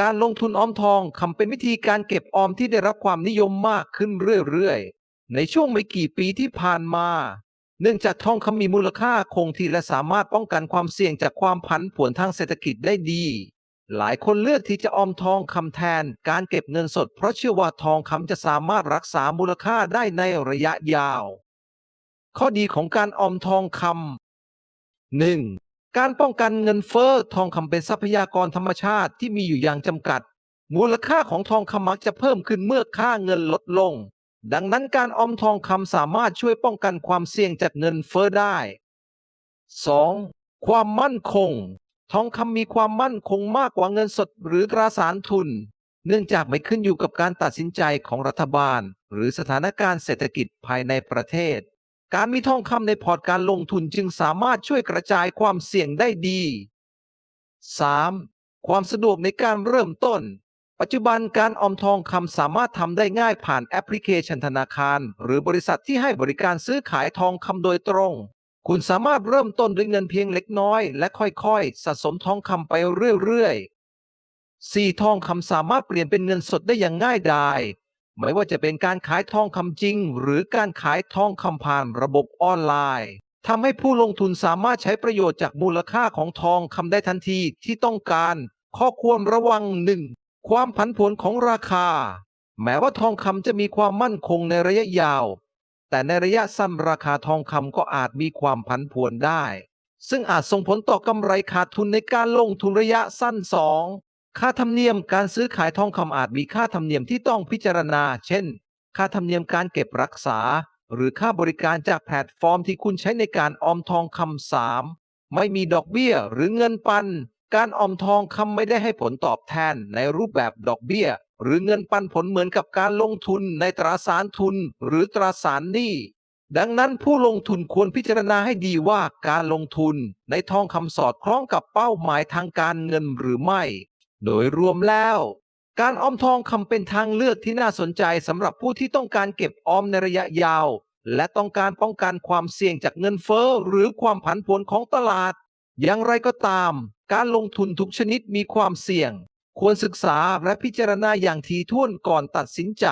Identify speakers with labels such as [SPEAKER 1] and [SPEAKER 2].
[SPEAKER 1] การลงทุนออมทองคำเป็นวิธีการเก็บออมที่ได้รับความนิยมมากขึ้นเรื่อยๆ ในช่วงไม่กี่ปีที่ผ่านมา เนื่องจากทองคำมีมูลค่าคงที่และสามารถป้องกันความเสี่ยงจากความผันผวนทางเศรษฐกิจได้ดี หลายคนเลือกที่จะออมทองคำแทนการเก็บเงินสด เพราะเชื่อว่าทองคำจะสามารถรักษามูลค่าได้ในระยะยาว ข้อดีของการออมทองคำ 1. การป้องกันเงินเฟ้อทองคำเป็นทรัพยากรธรรมชาติที่มีอยู่อย่างจำกัด มูลค่าของทองคำมักจะเพิ่มขึ้นเมื่อค่าเงินลดลง ดังนั้นการออมทองคำสามารถช่วยป้องกันความเสี่ยงจากเงินเฟ้อได้ 2. ความมั่นคง ทองคำมีความมั่นคงมากกว่าเงินสดหรือตราสารทุน เนื่องจากไม่ขึ้นอยู่กับการตัดสินใจของรัฐบาล หรือสถานการณ์เศรษฐกิจภายในประเทศ การมีทองคำในพอร์ตการลงทุนจึงสามารถช่วยกระจายความเสี่ยงได้ดี 3. ความสะดวกในการเริ่มต้น ปัจจุบันการออมทองคำสามารถทำได้ง่ายผ่านแอปพลิเคชันธนาคาร หรือบริษัทที่ให้บริการซื้อขายทองคำโดยตรง คุณสามารถเริ่มต้นด้วยเงินเพียงเล็กน้อย และค่อยๆ สะสมทองคำไปเรื่อยๆ 4. ทองคำสามารถเปลี่ยนเป็นเงินสดได้อย่างง่ายดาย ไม่ว่าจะเป็นการขายทองคำจริง หรือการขายทองคำผ่านระบบออนไลน์ทำให้ผู้ลงทุนสามารถใช้ประโยชน์จากมูลค่าของทองคำได้ทันทีที่ต้องการ ข้อควรระวังหนึ่งความผันผวนของราคา แม้ว่าทองคำจะมีความมั่นคงในระยะยาว แต่ในระยะสั้นราคาทองคำก็อาจมีความผันผวนได้ ซึ่งอาจส่งผลต่อกำไรขาดทุนในการลงทุนระยะสั้น 2. ค่าธรรมเนียมการซื้อขายทองคำอาจมีค่าธรรมเนียมที่ต้องพิจารณา เช่น ค่าธรรมเนียมการเก็บรักษา หรือค่าบริการจากแพลตฟอร์มที่คุณใช้ในการออมทองคำสามไม่มีดอกเบี้ยหรือเงินปัน การออมทองคำไม่ได้ให้ผลตอบแทนในรูปแบบดอกเบี้ย หรือเงินปันผลเหมือนกับการลงทุนในตราสารทุน หรือตราสารหนี้ดังนั้นผู้ลงทุนควรพิจารณาให้ดีว่าการลงทุนในทองคำสอดคล้องกับเป้าหมายทางการเงินหรือไม่ โดยรวมแล้ว การออมทองคำเป็นทางเลือกที่น่าสนใจสำหรับผู้ที่ต้องการเก็บออมในระยะยาว และต้องการป้องกันความเสี่ยงจากเงินเฟ้อหรือความผันผวนของตลาด อย่างไรก็ตาม การลงทุนทุกชนิดมีความเสี่ยง ควรศึกษาและพิจารณาอย่างถี่ถ้วนก่อนตัดสินใจ